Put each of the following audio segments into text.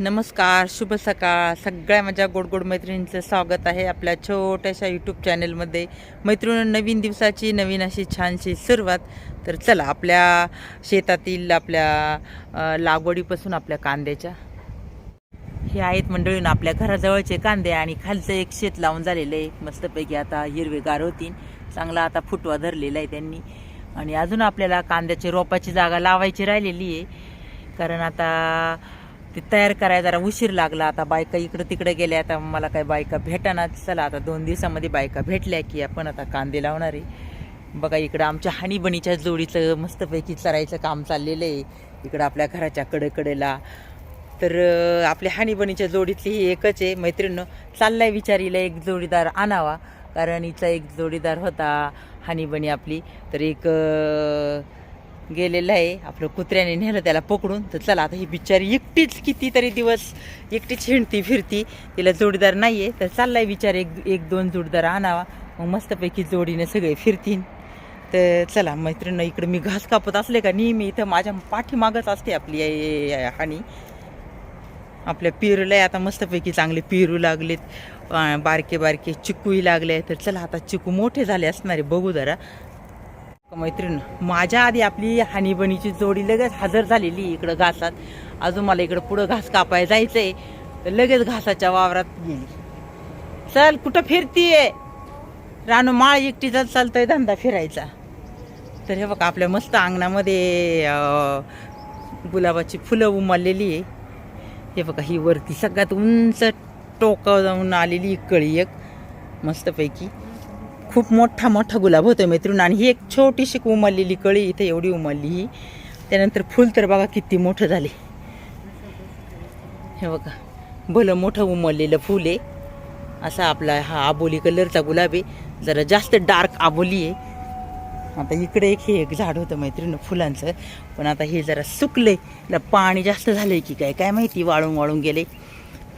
नमस्कार शुभ सकाळ. सगळ्या माझ्या गोड गोड मैत्रिणींचं स्वागत आहे आपल्या छोट्याशा यूट्यूब चॅनलमध्ये मैत्रिणी नवीन दिवसाची नवीन अशी छानशी सुरुवात. तर चला आपल्या शेतातील आपल्या लागवडीपासून आपल्या कांद्याच्या. हे आहेत मंडळीन आपल्या घराजवळचे कांदे आणि खालचं एक शेत लावून झालेलं आहे. मस्तपैकी आता हिरवेगार होतील. चांगला आता फुटवा धरलेला आहे त्यांनी. आणि अजून आपल्याला कांद्याची रोपाची जागा लावायची राहिलेली आहे. कारण आता ते तयार करायला जरा उशीर लागला. आता बायका इकडं तिकडे गेल्या आता मला काही बायका भेटानाच चला आता दोन दिवसामध्ये बायका भेटल्या की आपण आता कांदे लावणार आहे. बघा इकडं आमच्या हानीबणीच्या जोडीचं मस्तपैकी चरायचं काम चाललेलं आहे. इकडं आपल्या घराच्या कडेकडेला. तर आपल्या हानीबणीच्या जोडीतली ही एकच आहे. मैत्रिणीनं चाललाय विचारीला एक जोडीदार आणावा. कारण हिचा एक जोडीदार होता हानीबणी आपली. तर एक गेलेलं आहे. आपलं कुत्र्याने नेलं त्याला पकडून. तर चला आता ही बिचारी एकटीच कितीतरी दिवस एकटीच हिंडती फिरती. तिला जोडीदार नाही आहे तर चाललाय विचार एक एक दोन जोडीदार आणावा. मग मस्तपैकी जोडीने सगळे फिरतील तर चला मैत्रिणी इकडं मी घास कापत असले का नेहमी इथं माझ्या पाठीमागच असते आपली आई- हानी. आपल्या पेरूला आता मस्तपैकी चांगले पेरू लागलेत. बारके बारके चिकूही लागले तर चला आता चिकू मोठे झाले असणारे. बघू जरा. मैत्रीण माझ्या आधी आपली हानीबणीची जोडी लगेच हजर झालेली इकडं घासात. अजून मला इकडं पुढं घास कापाय जायचंय. तर लगेच घासाच्या वावरात गेली. चल कुठं फिरतीये? रानू माळ एकटीचा चालतोय धंदा फिरायचा. तर हे बघा आपल्या मस्त अंगणामध्ये गुलाबाची फुलं उमललेली आहे. हे बघा ही वरती सगळ्यात उंच टोकं जाऊन आलेली कळी एक मस्तपैकी. खूप मोठा मोठा गुलाब होतो मैत्रीण आणि ही एक छोटीशी उमललेली कळी इथे एवढी उमलली ही. त्यानंतर फुल तर बघा किती मोठं झाले. हे बघा भलं मोठं उमललेलं फुल आहे. असा आपला हा आबोली कलरचा गुलाब आहे. जरा जास्त डार्क आबोली आहे. आता इकडे एक हे एक झाड होतं मैत्रीण फुलांचं. पण आता हे जरा सुकले त्याला पाणी जास्त झालं आहे की काय? काय माहिती? वाळून वाळून गेले.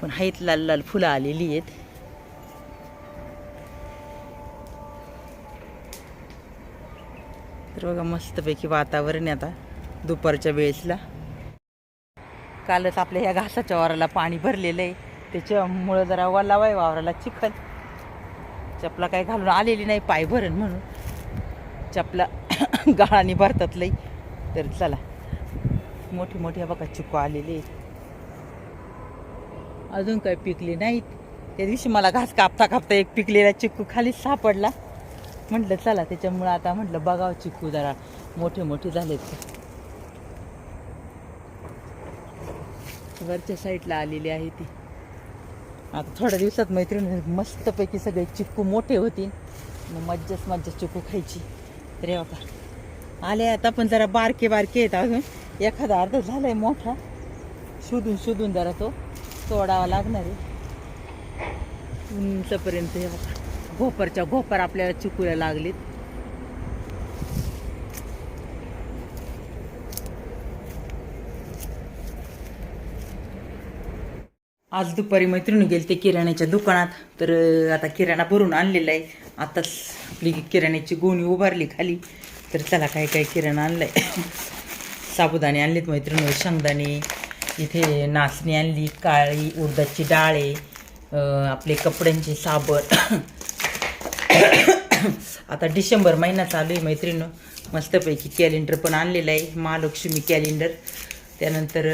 पण हा लाल लाल फुलं आलेली आहेत. तर बघा मस्तपैकी वातावरण आहे आता दुपारच्या वेळेसला. कालच आपल्या ह्या घासाच्या वावराला पाणी भरलेलं आहे. त्याच्यामुळं जरा वल्लावाय वावराला चिखल. चपला काय घालून आलेली नाही पाय भरण म्हणून. चपला गाळाने भरतात लई. तर चला मोठी मोठी बघा चिकू आलेले आहेत. अजून काय पिकले नाहीत. त्या दिवशी मला घास कापता कापता एक पिकलेला चिकू खालीच सापडला. म्हटलं चला त्याच्यामुळं आता म्हटलं बघावं चिकू जरा. मोठे मोठे झालेत. वरच्या साईडला आलेली आहे ती. आता थोड्या दिवसात मैत्रिणी मस्तपैकी सगळे चिक्कू मोठे होतील. मग मज्जाच मज्जा चिक्कू खायची. रे बाबा. आले आता पण जरा बारके बारके आहेत अजून. एखादा अर्धा झालाय मोठा. शोधून शोधून जरा तो तोडावा लागणार आहे. उंचपर्यंत हे बघा. घोपरच्या घोपर आपल्याला चिकूला लागलीत. आज दुपारी मैत्रिणी गेली ते किराण्याच्या दुकानात तर आता किराणा भरून आणलेला आहे. आताच आपली किराण्याची गोणी उभारली खाली. तर त्याला काय काय किराणा आणलाय? साबुदाणे आणलेत मैत्रिणीवर शेंगदाणे इथे नाचणी आणली काळी उडदाची डाळे आपले कपड्यांचे साबण आता डिसेंबर महिना चालू आहे मैत्रिणी मस्तपैकी कॅलेंडर पण आणलेलं आहे. महालक्ष्मी कॅलेंडर त्यानंतर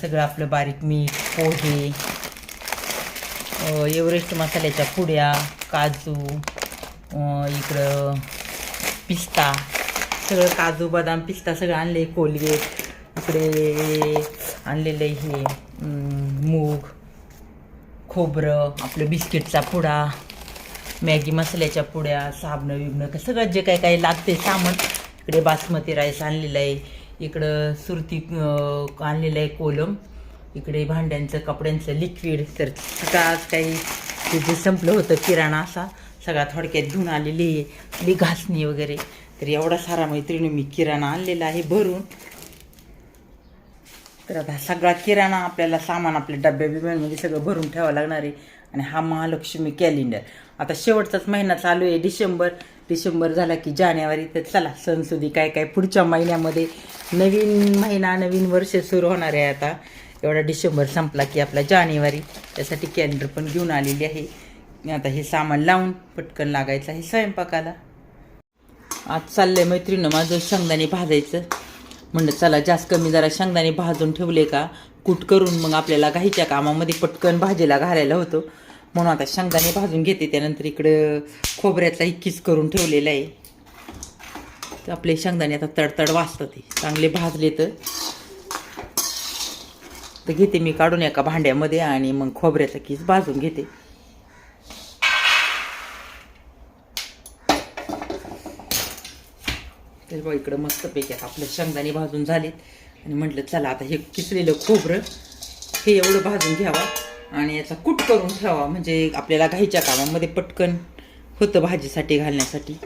सगळं आपलं बारीक मीठ पोहे एव्हरेस्ट मसाल्याच्या पुड्या काजू इकडं पिस्ता सगळं काजू बदाम पिस्ता सगळं आणले कोलगेट. इकडे आणलेलं आहे हे मूग खोबरं आपलं बिस्किटचा पुडा. मॅगी मसाल्याच्या पुड्या साबणं विबणं का सगळं जे काय काय लागते सामान. इकडे बासमती राईस आणलेलं आहे. इकडं सुरती आणलेलं आहे कोलम. इकडे भांड्यांचं कपड्यांचं लिक्विड तर आज काही ते जे संपलं होतं किराणा असा सगळा थोडक्यात घेऊन आलेली आहे. घासणी वगैरे. तर एवढा सारा मैत्रिणी मी किराणा आणलेला आहे भरून. तर आता सगळा किराणा आपल्याला सामान आपल्या डब्या बिब्यांमध्ये सगळं भरून ठेवावं लागणार आहे. आणि हा महालक्ष्मी कॅलेंडर आता शेवटचाच महिना चालू आहे डिसेंबर. डिसेंबर झाला की जानेवारी. तर चला सणसुदी काय काय पुढच्या महिन्यामध्ये नवीन महिना नवीन वर्ष सुरू होणार आहे आता. एवढा डिसेंबर संपला की आपला जानेवारी. त्यासाठी कॅलेंडर पण घेऊन आलेली आहे. आता हे सामान लावून पटकन लागायचं आहे स्वयंपाकाला. आज चाललं आहे मैत्रिणीनं माझं शेंगदाणे भाजायचं. म्हणलं चला जास्त कमी जरा शेंगदाणे भाजून ठेवले का? कूट करून मग आपल्याला घाईच्या कामामध्ये पटकन भाजीला घालायला होतो. म्हणून आता शेंगदाणे भाजून घेते. त्यानंतर इकडं खोबऱ्याचा किस करून ठेवलेला आहे. तर आपले शेंगदाणे आता तडतड वाचतात ते चांगले भाजले तर. तर घेते मी काढून एका भांड्यामध्ये आणि मग खोबऱ्याचा किस भाजून घेते. तर बघ इकडं मस्तपैकी आता आपलं शेंगदाणे भाजून झालेत. आणि म्हटलं चला आता हे किसलेलं खोबरं हे एवढं भाजून घ्यावा आणि याचा कूट करून ठेवा. म्हणजे आपल्याला घाईच्या कामामध्ये पटकन होतं भाजीसाठी घालण्यासाठी.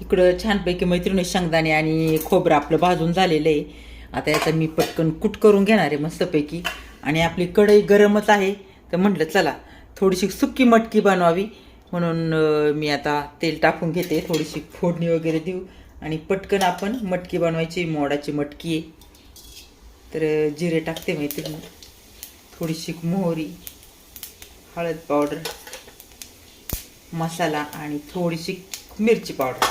इकडं छानपैकी मैत्रिणी शेंगदाणे आणि खोबरं आपलं भाजून झालेलं आहे. आता याचा मी पटकन कुट करून घेणार आहे मस्तपैकी. आणि आपली कढई गरमच आहे. तर म्हटलं चला थोडीशी सुक्की मटकी बनवावी. म्हणून मी आता तेल टाकून घेते. थोडीशी फोडणी वगैरे देऊ. आणि पटकन आपण मटकी बनवायची. मोडाची मटकी आहे. तर जिरे टाकते माहिती थोडीशी मोहरी हळद पावडर मसाला आणि थोडीशी मिरची पावडर.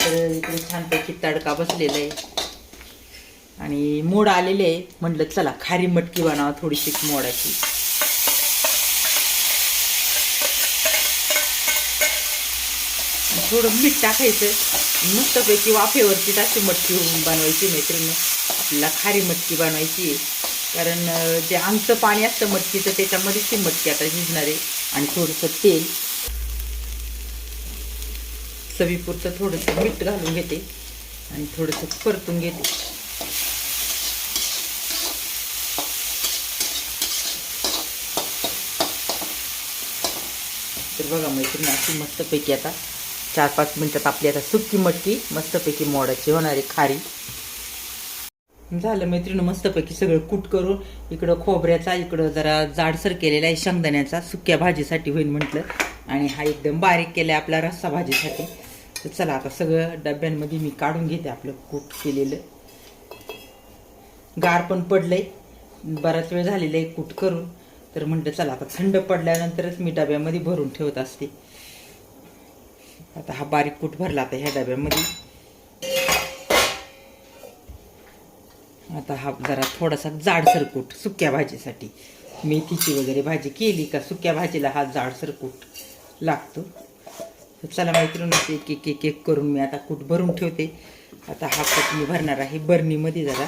तर इकडे छानपैकी तडका बसलेला आहे. आणि मोड आलेले आहे. म्हटलं चला खारी मटकी बनावा थोडीशी मोडाची. थोडं मीठ टाकायचं. मस्तपैकी वाफेवरती अशी मटकी बनवायची मैत्रिणी. आपल्याला खारी मटकी बनवायची. आहे कारण जे आमचं पाणी असतं मटकीचं त्याच्यामध्येच ती मटकी आता शिजणार आहे. आणि थोडंसं तेल. चवीपुरतं थोडंसं मीठ घालून घेते. आणि थोडंसं परतून घेते. तर बघा मैत्रिणी अशी मस्तपैकी आता चार पाच मिनटात आपली आता सुक्की मटकी मस्तपैकी मोडाची होणार आहे खारी. झालं मैत्रिणी मस्तपैकी सगळं कूट करून इकडं खोबऱ्याचा इकडं जरा जाडसर केलेला आहे शेंगदाण्याचा सुक्या भाजीसाठी होईल म्हटलं. आणि हा एकदम बारीक केला आहे आपला रस्सा भाजीसाठी. तर चला आता सगळं डब्यांमध्ये मी काढून घेते आपलं कूट केलेलं. गार पण पडलंय. बराच वेळ झालेला आहे कूट करून. तर म्हटलं चला आता थंड पडल्यानंतरच मी डब्यामध्ये भरून ठेवत असते. आता हा बारीक कूट भरला आता ह्या डब्यामध्ये. आता हा जरा थोडासा जाडसर कूट सुक्या भाजीसाठी. मेथीची वगैरे भाजी केली का सुक्या भाजीला हा जाडसर कूट लागतो. चला मैत्रिणी एक एक एक एक करून मी आता कूट भरून ठेवते. आता हा कूट मी भरणार आहे बरणीमध्ये जरा.